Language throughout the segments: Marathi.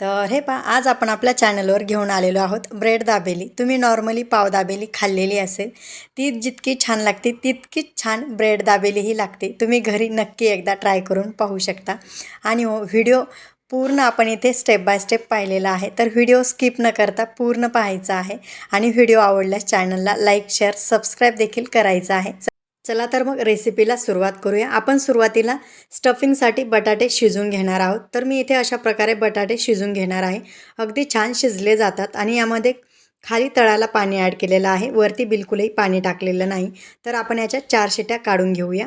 तर हे पहा आज आपण आपल्या चॅनलवर घेऊन आलेलो आहोत ब्रेड दाबेली. तुम्ही नॉर्मली पाव दाबेली खाल्लेली असेल ती जितकी छान लागते तितकीच छान ब्रेड दाबेलीही लागते. तुम्ही घरी नक्की एकदा ट्राय करून पाहू शकता. आणि हो व्हिडिओ पूर्ण आपण इथे स्टेप बाय स्टेप पाहिलेला आहे. तर व्हिडिओ स्किप न करता पूर्ण पाहायचा आहे. आणि व्हिडिओ आवडल्यास चॅनलला लाईक शेअर सबस्क्राईब देखील करायचा आहे. चला तर मग रेसिपीला सुरुवात करूया. आपण सुरुवातीला स्टफिंगसाठी बटाटे शिजून घेणार आहोत. तर मी इथे अशा प्रकारे बटाटे शिजून घेणार आहे. अगदी छान शिजले जातात आणि यामध्ये खाली तळाला पाणी ॲड केलेलं आहे. वरती बिलकुलही पाणी टाकलेलं नाही. तर आपण याच्या चार शिट्या काढून घेऊया.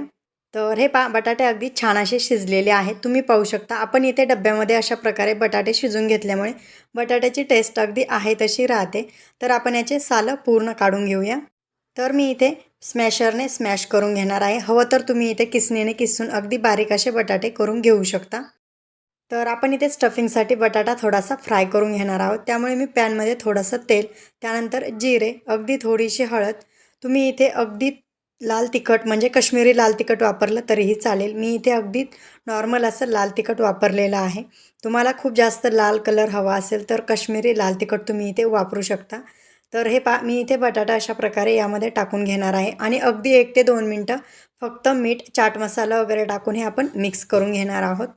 तर हे पा बटाटे अगदी छान असे शिजलेले आहेत. तुम्ही पाहू शकता. आपण इथे डब्यामध्ये अशा प्रकारे बटाटे शिजून घेतल्यामुळे बटाट्याची टेस्ट अगदी आहे तशी राहते. तर आपण याचे सालं पूर्ण काढून घेऊया. तर मी इथे स्मॅशरने स्मॅश करून घेणार आहे. हवं तर तुम्ही इथे किसणीने किसून अगदी बारीक असे बटाटे करून घेऊ शकता. तर आपण इथे स्टफिंगसाठी बटाटा थोडासा फ्राय करून घेणार आहोत. त्यामुळे मी पॅनमध्ये थोडंसं तेल त्यानंतर जिरे अगदी थोडीशी हळद. तुम्ही इथे अगदी लाल तिखट म्हणजे कश्मीरी लाल तिखट वापरलं तरीही चालेल. मी इथे अगदी नॉर्मल असं लाल तिखट वापरलेलं आहे. तुम्हाला खूप जास्त लाल कलर हवा असेल तर कश्मीरी लाल तिखट तुम्ही इथे वापरू शकता. तर हे पा मी इथे बटाटा अशा प्रकारे यामध्ये टाकून घेणार आहे. आणि अगदी एक ते दोन मिनटं फक्त मीठ चाट मसाला वगैरे टाकून हे आपण मिक्स करून घेणार आहोत.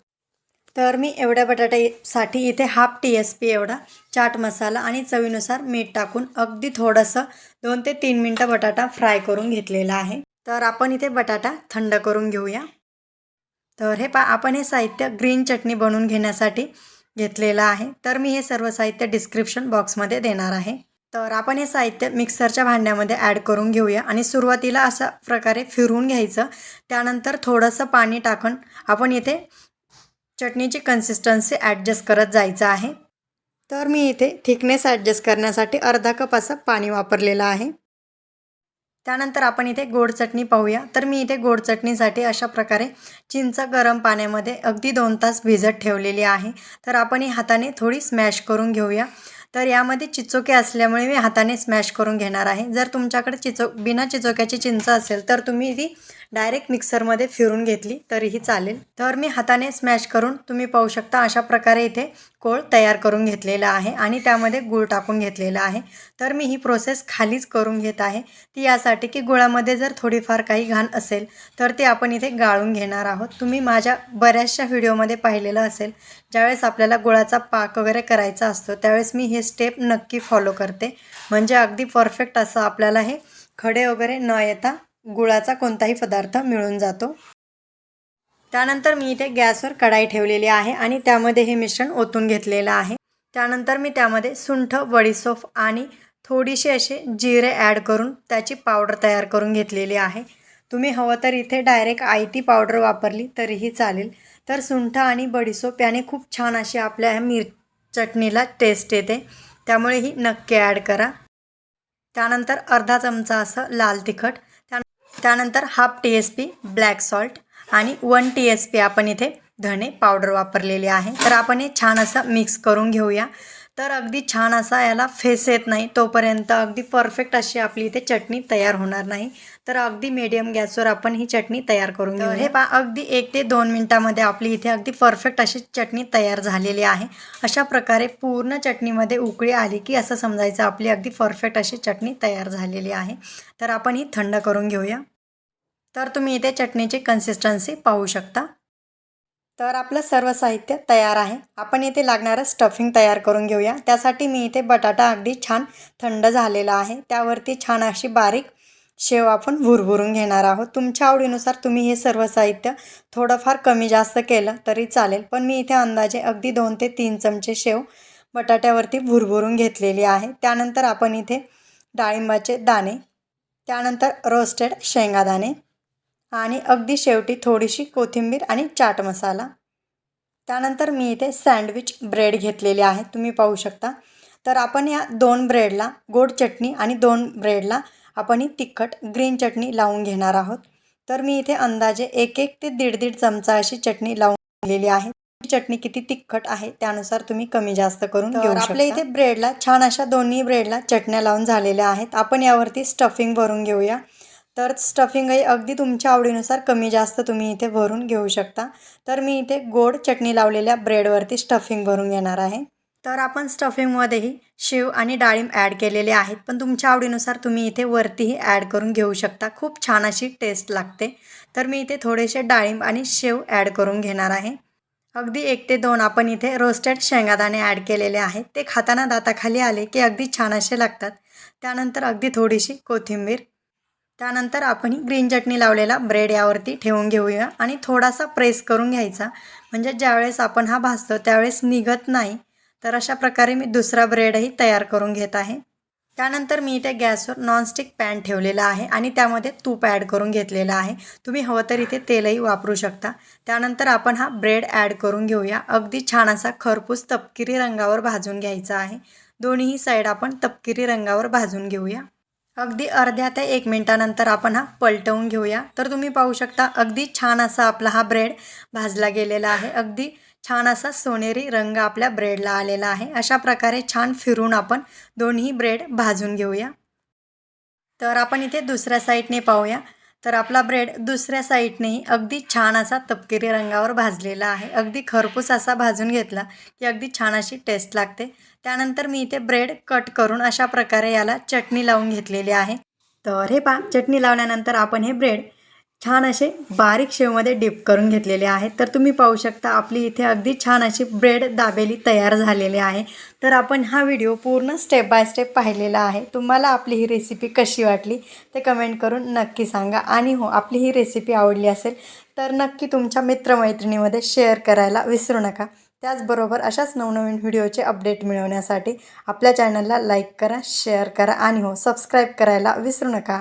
तर मी एवढ्या बटाट्यासाठी इथे हाफ टी एस पी एवढा चाट मसाला आणि चवीनुसार मीठ टाकून अगदी थोडंसं दोन ते तीन मिनटं बटाटा फ्राय करून घेतलेला आहे. तर आपण इथे बटाटा थंड करून घेऊया. तर हे पा आपण हे साहित्य ग्रीन चटणी बनवून घेण्यासाठी घेतलेलं आहे. तर मी हे सर्व साहित्य डिस्क्रिप्शन बॉक्समध्ये देणार आहे. तर आपण हे साहित्य मिक्सरच्या भांड्यामध्ये ॲड करून घेऊया. आणि सुरुवातीला अशा प्रकारे फिरवून घ्यायचं. त्यानंतर थोडंसं पाणी टाकून आपण इथे चटणीची कन्सिस्टन्सी ॲडजस्ट करत जायचं आहे. तर मी इथे थिकनेस ॲडजस्ट करण्यासाठी अर्धा कप असं पाणी वापरलेलं आहे. त्यानंतर आपण इथे गोड चटणी पाहूया. तर मी इथे गोड चटणीसाठी अशा प्रकारे चिंच गरम पाण्यामध्ये अगदी दोन तास भिजत ठेवलेली आहे. तर आपण ही हाताने थोडी स्मॅश करून घेऊया. तर यामध्ये चिचोके असल्यामुळे मी हाताने स्मॅश करून घेणार आहे. जर तुमच्याकडे चिचो बिना चिचोक्याची चिंच असेल तर तुम्ही ती डायरेक्ट मिक्सरमध्ये फिरून घेतली तरीही चालेल. तर मी हाताने स्मॅश करून तुम्ही पाहू शकता अशा प्रकारे इथे कोळ तयार करून घेतलेला आहे आणि त्यामध्ये गूळ टाकून घेतलेला आहे. तर मी ही प्रोसेस खालीच करून घेत आहे. ती यासाठी की गुळामध्ये जर थोडीफार काही घाण असेल तर ते आपण इथे गाळून घेणार आहोत. तुम्ही माझ्या बऱ्याचशा व्हिडिओमध्ये पाहिलेलं असेल ज्यावेळेस आपल्याला गुळाचा पाक वगैरे करायचा असतो त्यावेळेस मी हे स्टेप नक्की फॉलो करते. म्हणजे अगदी परफेक्ट असं आपल्याला हे खडे वगैरे न येता गुळाचा कोणताही पदार्थ मिळून जातो. त्यानंतर मी इथे गॅसवर कढाई ठेवलेली आहे आणि त्यामध्ये हे मिश्रण ओतून घेतलेलं आहे. त्यानंतर मी त्यामध्ये सुंठ बडीसोफ आणि थोडीशी असे जिरे ॲड करून त्याची पावडर तयार करून घेतलेली आहे. तुम्ही हवं तर इथे डायरेक्ट आयती पावडर वापरली तरीही चालेल. तर सुंठ आणि बडीसोप याने खूप छान अशी आपल्या ह्या मिर चटणीला टेस्ट येते. त्यामुळे ही नक्की ॲड करा. त्यानंतर अर्धा चमचा असं लाल तिखट. त्या त्यानंतर half T S P black salt आणि वन टी एस पी आपण इथे धणे पावडर वापरलेली आहे. तर आपण हे छान असं मिक्स करून घेऊया. तर अगदी छान असा याला फेस येत नाही तोपर्यंत अगदी परफेक्ट अशी आपली इथे चटणी तयार होणार नाही. तर अगदी मीडियम गॅसवर आपण ही चटणी तयार करून घेऊ हे पा अगदी एक ते दोन मिनटामध्ये आपली इथे अगदी परफेक्ट अशी चटणी तयार झालेली आहे. अशा प्रकारे पूर्ण चटणीमध्ये उकळी आली की असं समजायचं आपली अगदी परफेक्ट अशी चटणी तयार झालेली आहे. तर आपण ही थंड करून घेऊया. तर तुम्ही इथे चटणीची कन्सिस्टन्सी पाहू शकता. तर आपलं सर्व साहित्य तयार आहे. आपण इथे लागणारं स्टफिंग तयार करून घेऊया. त्यासाठी मी इथे बटाटा अगदी छान थंड झालेला आहे. त्यावरती छान अशी बारीक शेव आपण भुरभुरून घेणार आहोत. तुमच्या आवडीनुसार तुम्ही हे सर्व साहित्य थोडंफार कमी जास्त केलं तरी चालेल. पण मी इथे अंदाजे अगदी दोन ते तीन चमचे शेव बटाट्यावरती भुरभुरून घेतलेली आहे. त्यानंतर आपण इथे डाळिंबाचे दाणे त्यानंतर रोस्टेड शेंगादाणे आणि अगदी शेवटी थोडीशी कोथिंबीर आणि चाट मसाला. त्यानंतर मी इथे सँडविच ब्रेड घेतलेले आहे तुम्ही पाहू शकता. तर आपण या दोन ब्रेडला गोड चटणी आणि दोन ब्रेडला आपण ही तिखट ग्रीन चटणी लावून घेणार आहोत. तर मी इथे अंदाजे एक एक ते दीड दीड चमचा अशी चटणी लावून घेतलेली आहे. चटणी किती तिखट आहे त्यानुसार तुम्ही कमी जास्त करून घेऊ आपल्या इथे ब्रेडला छान अशा दोन्ही ब्रेडला चटण्या लावून झालेल्या आहेत. आपण यावरती स्टफिंग भरून घेऊया. तर स्टफिंगही अगदी तुमच्या आवडीनुसार कमी जास्त तुम्ही इथे भरून घेऊ शकता. तर मी इथे गोड चटणी लावलेल्या ब्रेडवरती स्टफिंग भरून घेणार आहे. तर आपण स्टफिंगमध्येही शेव आणि डाळिंब ॲड केलेले आहेत. पण तुमच्या आवडीनुसार तुम्ही इथे वरतीही ॲड करून घेऊ शकता. खूप छान अशी टेस्ट लागते. तर मी इथे थोडेसे डाळिंब आणि शेव ॲड करून घेणार आहे. अगदी एक ते दोन आपण इथे रोस्टेड शेंगादाणे ॲड केलेले आहेत. ते खाताना दाताखाली आले की अगदी छान असे लागतात. त्यानंतर अगदी थोडीशी कोथिंबीर त्यानंतर आपण ही ग्रीन चटणी लावलेला ब्रेड यावरती ठेवून घेऊया आणि थोडासा प्रेस करून घ्यायचा. म्हणजे ज्यावेळेस आपण हा भाजतो त्यावेळेस निघत नाही. तर अशा प्रकारे मी दुसरा ब्रेडही तयार करून घेत आहे. त्यानंतर मी इथे गॅसवर नॉनस्टिक पॅन ठेवलेला आहे आणि त्यामध्ये तूप ॲड करून घेतलेलं आहे. तुम्ही हवं तर इथे तेलही वापरू शकता. त्यानंतर आपण हा ब्रेड ॲड करून घेऊया. अगदी छान असा खरपूस तपकिरी रंगावर भाजून घ्यायचा आहे. दोन्हीही साईड आपण तपकिरी रंगावर भाजून घेऊया. अगदी अर्ध्या ते एक मिनटानंतर आपण हा पलटवून घेऊया. तर तुम्ही पाहू शकता अगदी छान असा आपला हा ब्रेड भाजला गेलेला आहे. अगदी छान असा सोनेरी रंग आपल्या ब्रेडला आलेला आहे. अशा प्रकारे छान फिरून आपण दोन्ही ब्रेड भाजून घेऊया. तर आपण इथे दुसऱ्या साईडने पाहूया. तर आपला ब्रेड दुसऱ्या साईडनेही अगदी छान असा तपकिरी रंगावर भाजलेला आहे. अगदी खरपूस असा भाजून घेतला की अगदी छान अशी टेस्ट लागते. त्यानंतर मी इथे ब्रेड कट करून अशा प्रकारे याला चटणी लावून घेतलेली आहे. तर हे पा चटणी लावल्यानंतर आपण हे ब्रेड छान असे बारीक शेवमध्ये डिप करून घेतलेले आहेत. तर तुम्ही पाहू शकता आपली इथे अगदी छान अशी ब्रेड दाबेली तयार झालेली आहे. तर आपण हा व्हिडिओ पूर्ण स्टेप बाय स्टेप पाहिलेला आहे. तुम्हाला आपली ही रेसिपी कशी वाटली ते कमेंट करून नक्की सांगा. आणि हो आपली ही रेसिपी आवडली असेल तर नक्की तुमच्या मित्रमैत्रिणीमध्ये शेअर करायला विसरू नका. त्याचबरोबर अशाच नवनवीन व्हिडिओचे अपडेट मिळवण्यासाठी आपल्या चॅनलला लाईक करा शेअर करा आणि हो सबस्क्राईब करायला विसरू नका.